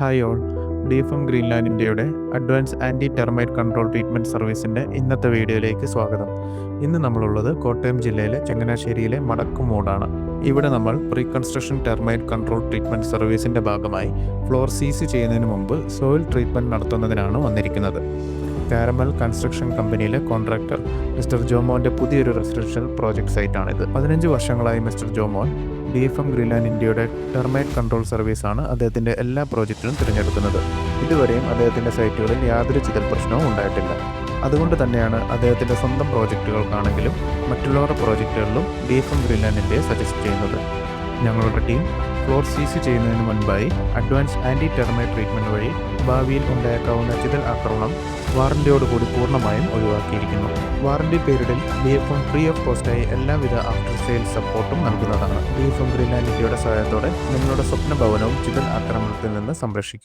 Hi all D M Greenland ഇന്ത്യയുടെ advance anti termite control treatment സർവീസിന്റെ ഇന്നത്തെ വീഡിയോയിലേക്ക് സ്വാഗതം. ഇന്ന് നമ്മളുള്ളത് കോട്ടയം ജില്ലയിലെ ചങ്ങനാശ്ശേരിയിലെ മടക്കുമൂടാണ് ഇവിടെ നമ്മൾ pre construction termite control treatment സർവീസിന്റെ ഭാഗമായി ഫ്ലോർ സീസ് ചെയ്യുന്നതിന് മുമ്പ് സോയിൽ ട്രീറ്റ്മെന്റ് നടത്തുന്നതിനാണ് വന്നിരിക്കുന്നത്. കാരമൽ കൺസ്ട്രക്ഷൻ കമ്പനിയിലെ കോൺട്രാക്ടർ മിസ്റ്റർ ജോമോന്റെ പുതിയൊരു റെസിഡൻഷ്യൽ പ്രോജക്റ്റ് സൈറ്റാണിത് പതിനഞ്ച് വർഷങ്ങളായി mister Jomon D F M Greenland ഇന്ത്യയുടെ ടെർമൈറ്റ് കൺട്രോൾ സർവീസ് ആണ് അദ്ദേഹത്തിന്റെ എല്ലാ പ്രോജക്റ്റിനും തിരഞ്ഞെടുക്കുന്നത്. ഇതുവരെയും അദ്ദേഹത്തിന്റെ സൈറ്റുകളിൽ യാതൊരു ചിതൽ പ്രശ്നവും ഉണ്ടായിട്ടില്ല. അതുകൊണ്ട് തന്നെയാണ് അദ്ദേഹത്തിന്റെ സ്വന്തം പ്രോജക്റ്റുകൾക്കാണെങ്കിലും മറ്റുള്ളവരുടെ പ്രോജക്റ്റുകളിലും ഡി എഫ് എം ഗ്രീൻലാൻഡ് ഇന്ത്യയെ സജസ്റ്റ് ചെയ്യുന്നത്. ഞങ്ങളുടെ ടീം ഫ്ലോർ സീസ് ചെയ്യുന്നതിന് മുൻപായി അഡ്വാൻസ് ആന്റി ടെർമൈറ്റ് ട്രീറ്റ്മെന്റ് വഴി ഭാവിയിൽ ഉണ്ടായേക്കാവുന്ന ചിതൽ ആക്രമണം വാറണ്ടിയോടുകൂടി പൂർണമായും ഒഴിവാക്കിയിരിക്കുന്നു. വാറണ്ടി പീരീഡിൽ B F M free of കോസ്റ്റായി എല്ലാവിധ ആഫ്റ്റർ സെയിൽ സപ്പോർട്ടും നൽകുന്നതാണ്. ബി എഫ് എം ഗ്രീനാലിറ്റിയുടെ സഹായത്തോടെ നിങ്ങളുടെ സ്വപ്ന ഭവനവും ചിതൽ ആക്രമണത്തിൽ നിന്ന് സംരക്ഷിക്കും.